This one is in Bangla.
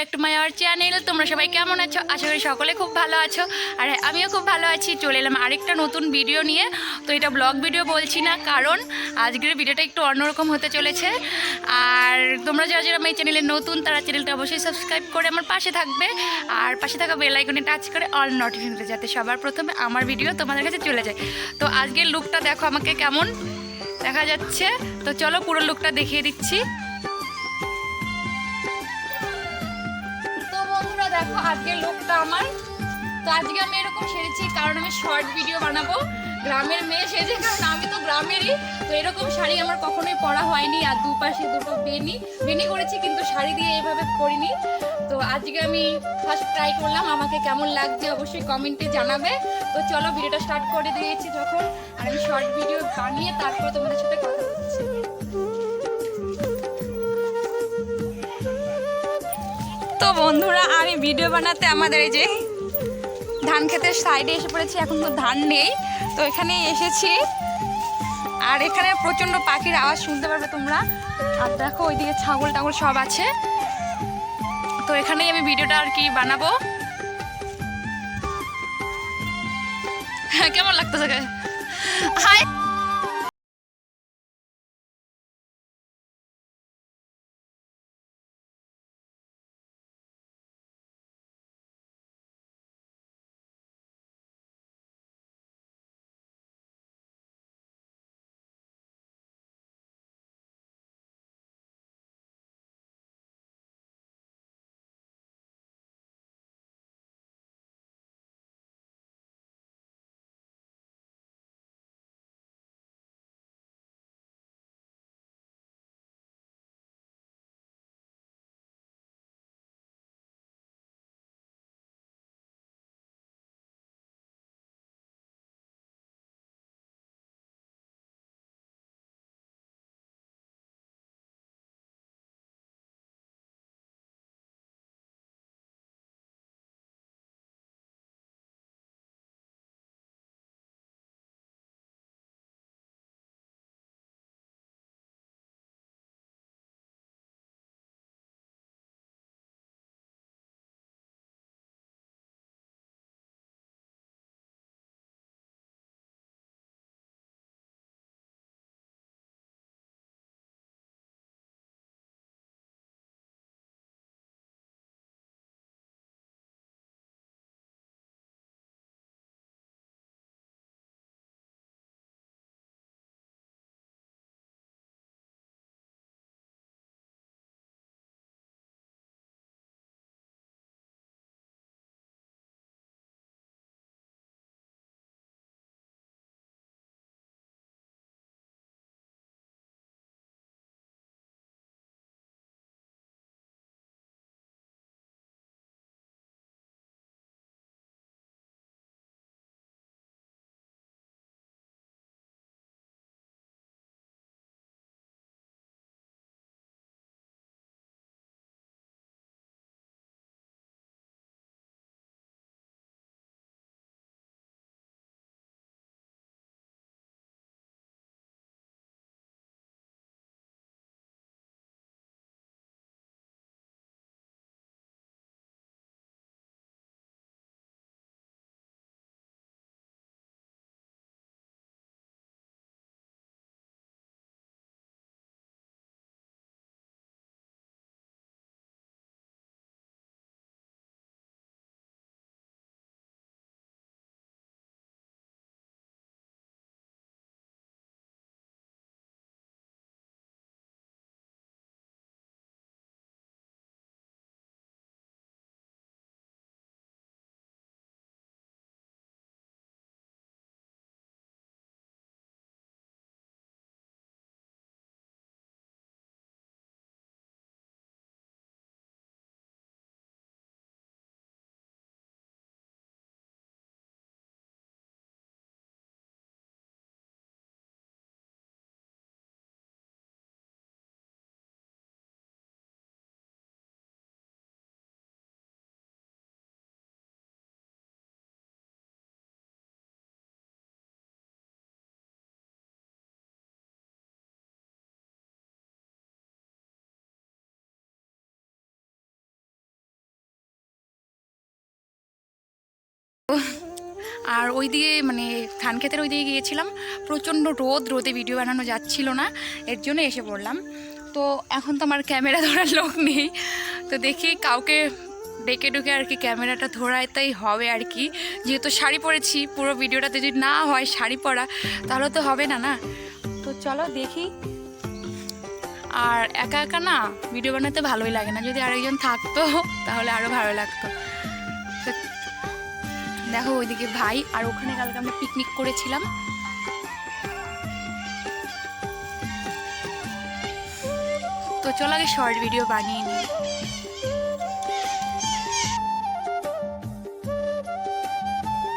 Back to my our channel তোমরা সবাই কেমন আছো? আশা করি সকলে খুব ভালো আছো। আর হ্যাঁ, আমিও খুব ভালো আছি। চলে এলাম আরেকটা নতুন ভিডিও নিয়ে। তো এটা ব্লগ ভিডিও বলছি না কারণ আজকের ভিডিওটা একটু অন্যরকম হতে চলেছে। আর তোমরা যারা যারা আমার চ্যানেলে নতুন তারা চ্যানেলটা অবশ্যই সাবস্ক্রাইব করে আমার পাশে থাকবে। আর পাশে থাকা বেল আইকনে টাচ করে অল নোটিফিকেশন যাতে সবার প্রথমে আমার ভিডিও তোমাদের কাছে চলে যায়। তো আজকের লুকটা দেখো আমাকে কেমন দেখা যাচ্ছে। তো চলো পুরো লুকটা দেখিয়ে দিচ্ছি। দেখো, আজকের লোকটা আমার। তো আজকে আমি এরকম সেরেছি কারণ আমি শর্ট ভিডিও বানাবো। গ্রামের মেয়ে সেজে, কারণ আমি তো গ্রামেরই। তো এরকম শাড়ি আমার কখনোই পরা হয়নি, আর দুপাশে দুটো বেনি বেনি করেছি, কিন্তু শাড়ি দিয়ে এভাবে করিনি তো আজকে আমি ফার্স্ট ট্রাই করলাম, আমাকে কেমন লাগছে অবশ্যই কমেন্টে জানাবে। তো চলো ভিডিওটা স্টার্ট করে দিয়েছি যখন। আর আমি শর্ট ভিডিও বানিয়ে তারপর তোমাদের সাথে কথা তো বন্ধুরা, আমি ভিডিও বানাতে আমাদের এই যে ধান ক্ষেতের সাইডে এসে পড়েছি, এখন তো ধান নেই। তো এখানে এসেছি। আর এখানে প্রচণ্ড পাখির আওয়াজ শুনতে পারবে তোমরা। আর দেখো, ওইদিকে ছাগল টাগল সব আছে। তো এখানেই আমি ভিডিওটা আর কি বানাবো। হ্যাঁ কেমন লাগতেছে? হাই আর ওই দিকে মানে ধান ক্ষেতের ওই দিকে গিয়েছিলাম। প্রচণ্ড রোদ, রোদে ভিডিও বানানো যাচ্ছিল না। এর জন্য এসে পড়লাম। তো এখন তো আমার ক্যামেরা ধরার লোক নেই। তো দেখি কাউকে ডেকে ডুকে আর কি ক্যামেরাটা ধরাইতেই হবে আর কি। যেহেতু শাড়ি পরেছি, পুরো ভিডিওটাতে যদি না হয় শাড়ি পরা, তাহলে তো হবে না না? তো চলো দেখি। আর একা একা না ভিডিও বানাতে ভালোই লাগে না। যদি আরেকজন থাকতো, তাহলে আরও ভালো লাগতো। দেখো ওইদিকে ভাই, আর ওখানে কালকে আমরা পিকনিক করেছিলাম। তো চল আগে শর্ট ভিডিও বানিয়ে নিই।